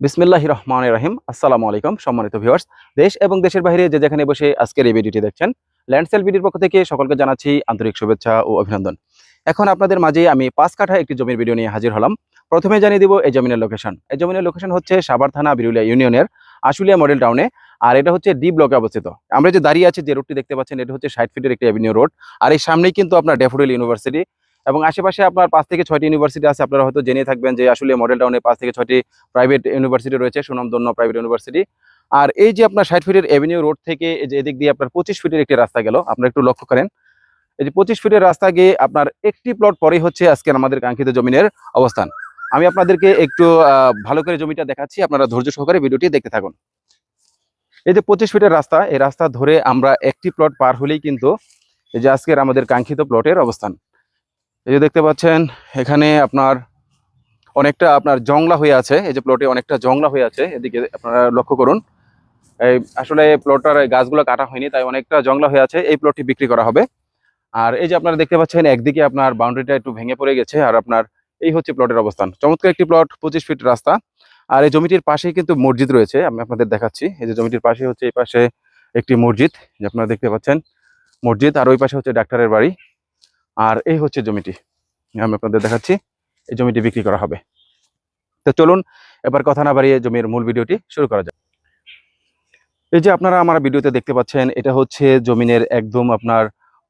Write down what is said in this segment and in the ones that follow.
বিসমিল্লাহ রহমান রাহিম। আসসালামু আলাইকুম, সম্মানিত ভিউয়ার্স দেশ এবং দেশের বাইরে যে যেখানে বসে আজকের এই ভিডিওটি দেখছেন ল্যান্ডসেল ভিডিওর পক্ষ থেকে সকলকে জানাচ্ছি আন্তরিক শুভেচ্ছা ও অভিনন্দন। এখন আপনাদের মাঝে আমি পাঁচ কাঠা একটি জমির ভিডিও নিয়ে হাজির হলাম। প্রথমে জানিয়ে দিব এই জমিনের লোকেশন এই জমিনের লোকেশন হচ্ছে সাবার থানা বিরুলিয়া ইউনিয়নের আশুলিয়া মডেল টাউনে আর এটা হচ্ছে ডি ব্লকে অবস্থিত। আমরা যে দাঁড়িয়ে আছি যে রোডটি দেখতে পাচ্ছেন, এটা হচ্ছে ষাট ফিটের একটি অ্যাভিনিউ রোড আর এই সামনেই কিন্তু আপনার ড্যাফোডিল ইউনিভার্সিটি এবং আশেপাশে আপনার পাঁচ থেকে ছয়টি ইউনিভার্সিটি আছে, আপনারা হয়তো জেনে থাকবেন যে আসলে মডেল টাউনে পাঁচ থেকে ছয়টি প্রাইভেট ইউনিভার্সিটি রয়েছে, সুনামধন্য প্রাইভেট ইউনিভার্সিটি আর এই যে আপনার ষাট ফিটের এভিনিউ রোড থেকে যে এদিক দিয়ে আপনার পঁচিশ ফিটের একটি রাস্তা গেল, আপনারা একটু লক্ষ্য করেন। এই যে পঁচিশ ফিটের রাস্তা গিয়ে আপনার একটি প্লট পরেই হচ্ছে আজকে আমাদের কাঙ্ক্ষিত জমিনের অবস্থান। আমি আপনাদেরকে একটু ভালো করে জমিটা দেখাচ্ছি, আপনারা ধৈর্য সহকারে ভিডিওটি দেখতে থাকুন। এই যে পঁচিশ ফিটের রাস্তা, এই রাস্তা ধরে আমরা একটি প্লট পার হলেই কিন্তু এই যে আজকের আমাদের কাঙ্ক্ষিত প্লটের অবস্থান। এই যে দেখতে পাচ্ছেন, এখানে আপনার অনেকটা আপনার জংলা হয়ে আছে। এই যে প্লটে অনেকটা জংলা হয়ে আছে। এদিকে আপনারা লক্ষ্য করুন। এই আসলে প্লটটার গাছগুলো কাটা হয়নি, তাই অনেকটা জংলা হয়ে আছে। এই প্লটটি বিক্রি করা হবে। আর এই যে আপনারা দেখতে পাচ্ছেন, একদিকে আপনার বাউন্ডারিটা একটু ভেঙে পড়ে গেছে, আর আপনার এই হচ্ছে প্লটের অবস্থান। চমৎকার একটি প্লট পঁচিশ ফিট রাস্তা। আর এই জমিটির পাশেই কিন্তু মসজিদ রয়েছে, আমি আপনাদের দেখাচ্ছি। এই যে জমিটির পাশে হচ্ছে এই পাশে একটি মসজিদ, যে আপনারা দেখতে পাচ্ছেন মসজিদ। আর ওই পাশে হচ্ছে ডাক্তারের বাড়ি। আর এই হচ্ছে জমিটি। আমি আপনাদের দেখাচ্ছি, এই জমিটি বিক্রি করা হবে। তো চলুন, এবার কথা না বাড়িয়ে জমির মূল ভিডিওটি শুরু করা যাক। এই যে আপনারা আমার ভিডিওতে দেখতে পাচ্ছেন, এটা হচ্ছে জমিনের একদম আপনার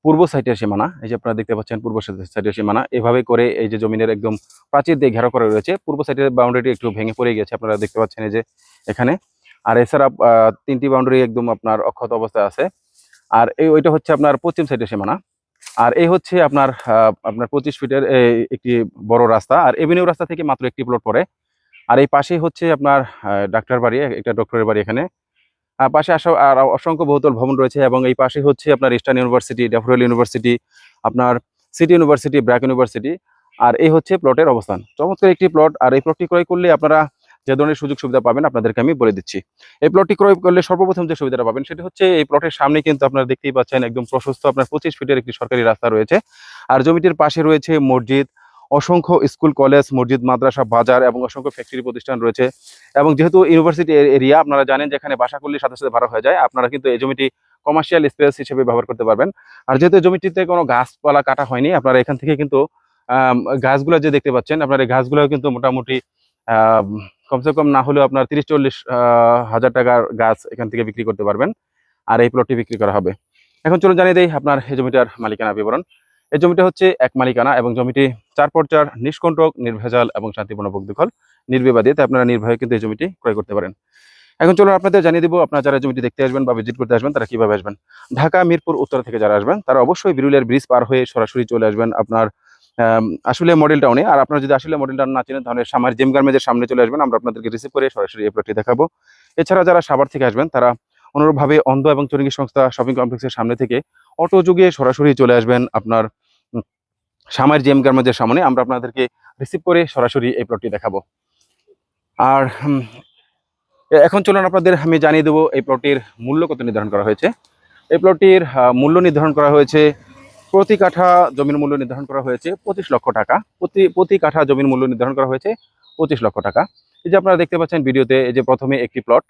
পূর্ব সাইডের সীমানা। এই যে আপনারা দেখতে পাচ্ছেন, পূর্ব সাইডের সীমানা। এভাবে করে এই যে জমিনের একদম প্রাচীর দিয়ে ঘেরা করা রয়েছে। পূর্ব সাইডের বাউন্ডারিটি একটু ভেঙে পড়ে গেছে, আপনারা দেখতে পাচ্ছেন এই যে এখানে। আর এছাড়া তিনটি বাউন্ডারি একদম আপনার অক্ষত অবস্থায় আছে। আর এই ওইটা হচ্ছে আপনার পশ্চিম সাইডের সীমানা। আর এই হচ্ছে আপনার আপনার পঁচিশ ফিটের একটি বড় রাস্তা। আর এভিনিউ রাস্তা থেকে মাত্র একটি প্লট পড়ে। আর এই পাশেই হচ্ছে আপনার ডাক্তার বাড়ি, একটা ডক্টরের বাড়ি এখানে। আর পাশে আসা, আর অসংখ্য বহুতল ভবন রয়েছে এবং এই পাশে হচ্ছে আপনার ইস্টার্ন ইউনিভার্সিটি ড্যাফোডিল ইউনিভার্সিটি আপনার সিটি ইউনিভার্সিটি ব্র্যাক ইউনিভার্সিটি আর এই হচ্ছে প্লটের অবস্থান। চমৎকার একটি প্লট আর এই প্লটটি ক্রয় করলে আপনারা যে ধরনের সুযোগ সুবিধা পাবেন আপনাদেরকে আমি বলে দিচ্ছি। এই প্লটটি ক্রয় করলে সর্বপ্রথম যে সুবিধাটা পাবেন সেটি হচ্ছে এই প্লটের সামনে কিন্তু আপনারা দেখতেই পাচ্ছেন একদম প্রশস্ত আপনার পঁচিশ ফিটের একটি সরকারি রাস্তা রয়েছে। আর জমিটির পাশে রয়েছে মসজিদ, অসংখ্য স্কুল, কলেজ, মসজিদ, মাদ্রাসা, বাজার এবং অসংখ্য ফ্যাক্টরি প্রতিষ্ঠান রয়েছে। এবং যেহেতু ইউনিভার্সিটি এরিয়া আপনারা জানেন যেখানে বাসা করলে সাথে সাথে ভাড়া হয়ে যায়, আপনারা কিন্তু এই জমিটি কমার্শিয়াল স্পেস হিসেবে ব্যবহার করতে পারবেন। আর যেহেতু জমিটিতে কোনো গাছপালা কাটা হয়নি, আপনারা এখান থেকে কিন্তু গাছগুলো যে দেখতে পাচ্ছেন, আপনার এই গাছগুলো কিন্তু মোটামুটি কমসে কম না হলেও আপনার তিরিশ চল্লিশ হাজার টাকার গাছ এখান থেকে বিক্রি করতে পারবেন। আর এই প্লটটি বিক্রি করা হবে। এখন চলুন জানিয়ে দেই আপনার এই জমিটার মালিকানা বিবরণ। এই জমিটা হচ্ছে এক মালিকানা এবং জমিটি চার পর্যার নিষ্কণ্টক, নির্ভেজাল এবং শান্তিপূর্ণ বগ্ধকল নির্বিবাদে, তাই আপনারা নির্ভয়ে কিন্তু এই জমিটি ক্রয় করতে পারেন। এখন চলুন আপনাদের জানিয়ে দিব, আপনারা যারা জমিটি দেখতে আসবেন বা ভিজিট করতে আসবেন, তারা কীভাবে আসবেন? ঢাকা, মিরপুর, উত্তর থেকে যারা আসবেন, তারা অবশ্যই বিরুলিয়ার ব্রিজ পার হয়ে সরাসরি চলে আসবেন আপনার আসলে মডেল টাউনে আর আপনারা যদি আসলে মডেল টাউন না চেনেন, তাহলে সামার জেম গার্মেজের সামনে চলে আসবেন। আমরা আপনাদেরকে রিসিভ করে সরাসরি এই প্লটটি দেখাবো। এছাড়া যারা সাভার থেকে আসবেন, তারা অনুরূপভাবে অন্ধ এবং চরিঙ্গি সংস্থা শপিং কমপ্লেক্সের সামনে থেকে অটো যুগে সরাসরি চলে আসবেন আপনার সামার জেম গার্মেজের সামনে। আমরা আপনাদেরকে রিসিভ করে সরাসরি এই প্লটটি দেখাবো। আর এখন চলুন আপনাদের আমি জানিয়ে দেবো এই প্লটটির মূল্য কত নির্ধারণ করা হয়েছে। এই প্লটটির মূল্য নির্ধারণ করা হয়েছে প্রতি কাঠা জমির মূল্য নির্ধারণ করা হয়েছে পঁচিশ লক্ষ টাকা। প্রতি প্রতি কাঠা জমির মূল্য নির্ধারণ করা হয়েছে পঁচিশ লক্ষ টাকা। এই যে আপনারা দেখতে পাচ্ছেন ভিডিওতে, এই যে প্রথমে একটি প্লট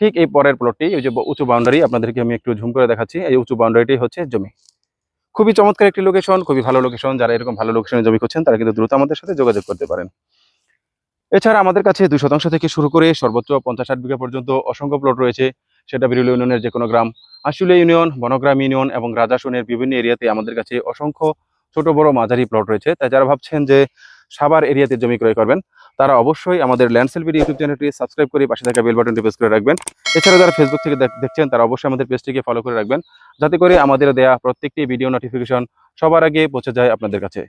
ঠিক এই পরের প্লটটি এই যে উঁচু বাউন্ডারি আপনাদেরকে আমি একটু ঝুম করে দেখাচ্ছি। এই উঁচু বাউন্ডারিটি হচ্ছে জমি। খুবই চমৎকার একটি লোকেশন খুবই ভালো লোকেশন যারা এরকম ভালো লোকেশনে জমি করছেন তারা কিন্তু দ্রুত আমাদের সাথে যোগাযোগ করতে পারেন। এছাড়া আমাদের কাছে দুই শতাংশ থেকে শুরু করে সর্বোচ্চ পঞ্চাশ ষাট বিঘা পর্যন্ত অসংখ্য প্লট রয়েছে। সেটা বিরুল ইউনিয়নের যে কোনো গ্রাম। আশুলিয়া ইউনিয়ন, বনগ্রাম ইউনিয়ন এবং রাজাসনের বিভিন্ন এরিয়াতে আমাদের কাছে অসংখ্য ছোট বড় মাঝারি প্লট রয়েছে। তাই যারা ভাবছেন যে সাভার এরিয়াতে জমি ক্রয় করবেন, তারা অবশ্যই আমাদের ল্যান্ডসেল ভিডিও ইউটিউব চ্যানেলটি সাবস্ক্রাইব করে পাশে থাকা বেল বাটনটি প্রেস করে রাখবেন। এছাড়া যারা ফেসবুক থেকে দেখছেন, তারা অবশ্যই আমাদের পেজটিকে ফলো করে রাখবেন। যাতে করে আমাদের দেয়া প্রত্যেকটি ভিডিও নোটিফিকেশন সবার আগে পৌঁছে যায় আপনাদের কাছে।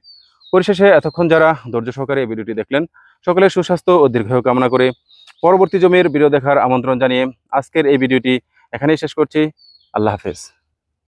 পরিশেষে, এতক্ষণ যারা ধৈর্য সহকারে এই ভিডিওটি দেখলেন, সকলের সুস্বাস্থ্য ও দীর্ঘায়ু কামনা করে পরবর্তী জমির ভিডিও দেখার আমন্ত্রণ জানিয়ে আজকের এই ভিডিওটি এখানেই শেষ করছি। আল্লাহ হাফেজ।